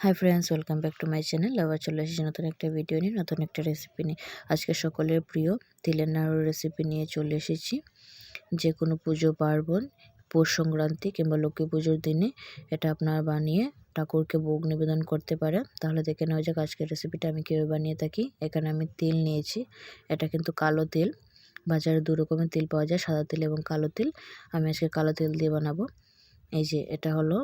Hi friends welcome back to my channel আবার চলে এসেছি নতুন একটা ভিডিও নিয়ে, নতুন একটা রেসিপি নিয়ে। আজকে সকলের প্রিয় তিলের নাড়ুর রেসিপি নিয়ে চলে এসেছি। যে কোনো পুজো পার্বণ, পৌষ সংক্রান্তি কিংবা লক্ষ্মী পুজোর দিনে এটা আপনার বানিয়ে ঠাকুরকে ভোগ নিবেদন করতে পারে তাহলে দেখে নেওয়া যাক আজকের রেসিপিটা আমি কীভাবে বানিয়ে থাকি। এখানে আমি তেল নিয়েছি। এটা কিন্তু কালো তেল। বাজারে দু রকমের তেল পাওয়া যায়, সাদা তেল এবং কালো তেল। আমি আজকে কালো তেল দিয়ে বানাবো। এই যে, এটা হলো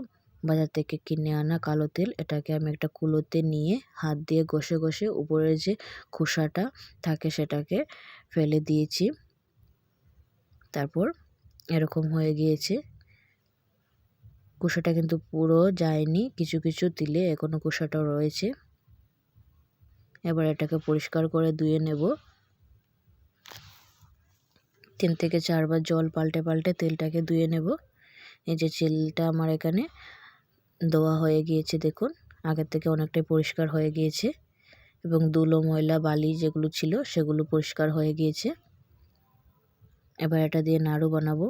বাজার থেকে কিনে আনা কালো তেল, এটাকে আমি একটা কুলোতে নিয়ে হাত দিয়ে ঘষে ঘষে উপরের যে খোসাটা থাকে সেটাকে ফেলে দিয়েছি। তারপর এরকম হয়ে গিয়েছে। কুসাটা কিন্তু পুরো যায়নি, কিছু কিছু তিলে এখনও কুসাটা রয়েছে। এবার এটাকে পরিষ্কার করে ধুয়ে নেব। তিন থেকে চারবার জল পাল্টে পাল্টে তেলটাকে ধুয়ে নেব। এই যে তেলটা আমার এখানে দেওয়া হয়ে গিয়েছে, দেখুন। আগের থেকে অনেকটাই পরিষ্কার হয়ে গিয়েছে এবং দুলো, ময়লা, বালি যেগুলো ছিল সেগুলো পরিষ্কার হয়ে গিয়েছে। এবার এটা দিয়ে নাড়ু বানাবো।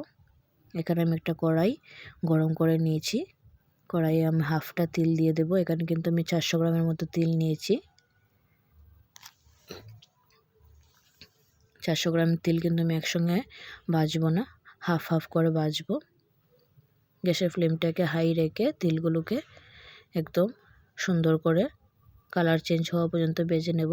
এখানে আমি একটা কড়াই গরম করে নিয়েছি। কড়াইয়ে আমি হাফটা তিল দিয়ে দেবো। এখানে কিন্তু আমি চারশো গ্রামের মতো তিল নিয়েছি। চারশো গ্রাম তিল কিন্তু আমি একসঙ্গে বাজবো না। হাফ হাফ করে বাজবো। গ্যাসের ফ্লেমটাকে হাই রেখে তিলগুলোকে একদম সুন্দর করে কালার চেঞ্জ হওয়া পর্যন্ত বেজে নেব।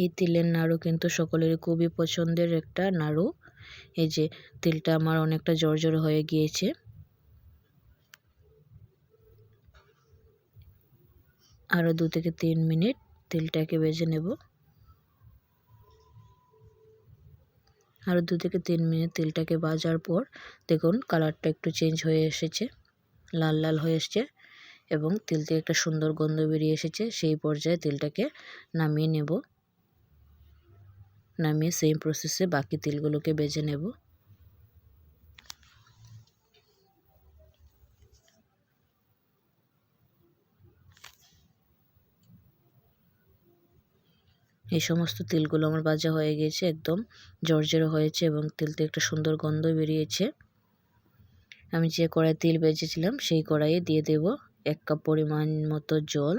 এই তিলের নাড়ু কিন্তু সকলেরই খুবই পছন্দের একটা নাড়ু। এই যে তিলটা আমার অনেকটা জর্জর হয়ে গিয়েছে। আরও দু থেকে তিন মিনিট তেলটাকে বেজে নেব। আরও দু থেকে তিন মিনিট তেলটাকে বাজার পর দেখুন কালারটা একটু চেঞ্জ হয়ে এসেছে, লাল লাল হয়ে এসছে এবং তিল থেকে একটা সুন্দর গন্ধ বেরিয়ে এসেছে, সেই পর্যায়ে তেলটাকে নামিয়ে নেব। নামিয়ে সেম প্রসেসে বাকি তেলগুলোকে বেজে নেব। এই সমস্ত তিলগুলো আমার ভাজা হয়ে গিয়েছে একদম। জর্জেরও হয়েছে এবং তেল একটা সুন্দর গন্ধ বেরিয়েছে। আমি যে কড়াই তিল বেজেছিলাম, সেই কড়াইয়ে দিয়ে দেব এক কাপ পরিমাণ মতো জল।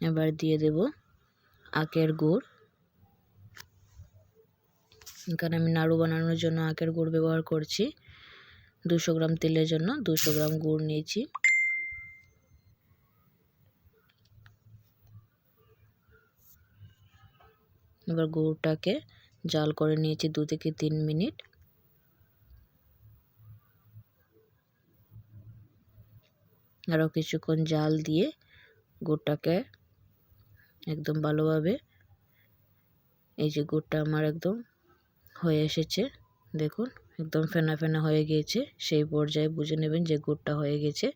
এবার দিয়ে দেব আখের গুড়। এখানে আমি নাড়ু বানানোর জন্য আখের গুড় ব্যবহার করছি। দুশো গ্রাম তেলের জন্য দুশো গ্রাম গুড় নিয়েছি। এবার গুড়টাকে জাল করে নিয়েছি দু থেকে তিন মিনিট। আরও কিছুক্ষণ জাল দিয়ে গুড়টাকে একদম ভালোভাবে এই যে গুড়টা আমার একদম হয়ে এসেছে, দেখুন একদম ফেনা ফেনা হয়ে গিয়েছে, সেই পর্যায়ে বুঝে নেবেন যে গুড়টা হয়ে গেছে।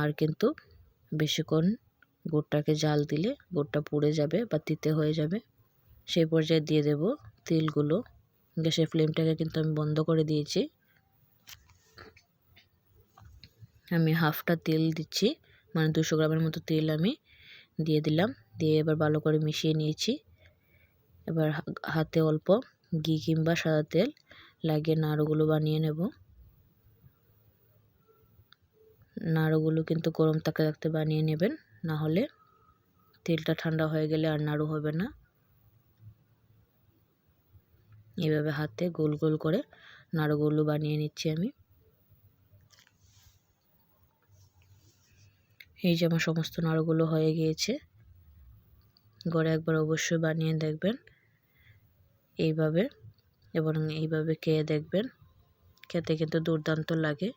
আর কিন্তু বেশিক্ষণ গুড়টাকে জাল দিলে গুড়টা পুড়ে যাবে বা তিতে হয়ে যাবে। সেই পর্যায়ে দিয়ে দেব তেলগুলো। গ্যাসের ফ্লেমটাকে কিন্তু আমি বন্ধ করে দিয়েছি। আমি হাফটা তেল দিচ্ছি মানে দুশো গ্রামের মতো তেল আমি দিয়ে দিলাম। দিয়ে এবার ভালো করে মিশিয়ে নিয়েছি। এবার হাতে অল্প ঘি কিংবা সাদা তেল লাগিয়ে নাড়ুগুলো বানিয়ে নেব। নাড়ুগুলো কিন্তু গরম থাকতে থাকতে বানিয়ে নেবেন না হলে তেলটা ঠান্ডা হয়ে গেলে আর নাড়ু হবে না। এভাবে হাতে গোল গোল করে নাড়ুগুলো বানিয়ে নিচ্ছি আমি। এই যে আমার সমস্ত নাড়ুগুলো হয়ে গিয়েছে। ঘরে একবার অবশ্যই বানিয়ে দেখবেন। এইভাবে এবং এইভাবে খেয়ে দেখবেন। খেতে কিন্তু দুর্দান্ত লাগে।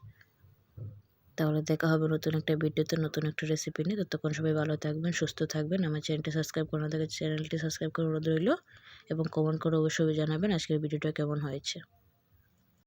তাহলে দেখা হবে নতুন একটা ভিডিওতে, নতুন একটা রেসিপি নিয়ে। ততক্ষণ সবাই ভালো থাকবেন, সুস্থ থাকবেন। আমার চ্যানেলটি সাবস্ক্রাইব করে দেখে চ্যানেলটি সাবস্ক্রাইব করে রইল। এবং কমেন্ট করে অবশ্যই জানাবেন আজকের ভিডিওটা কেমন হয়েছে।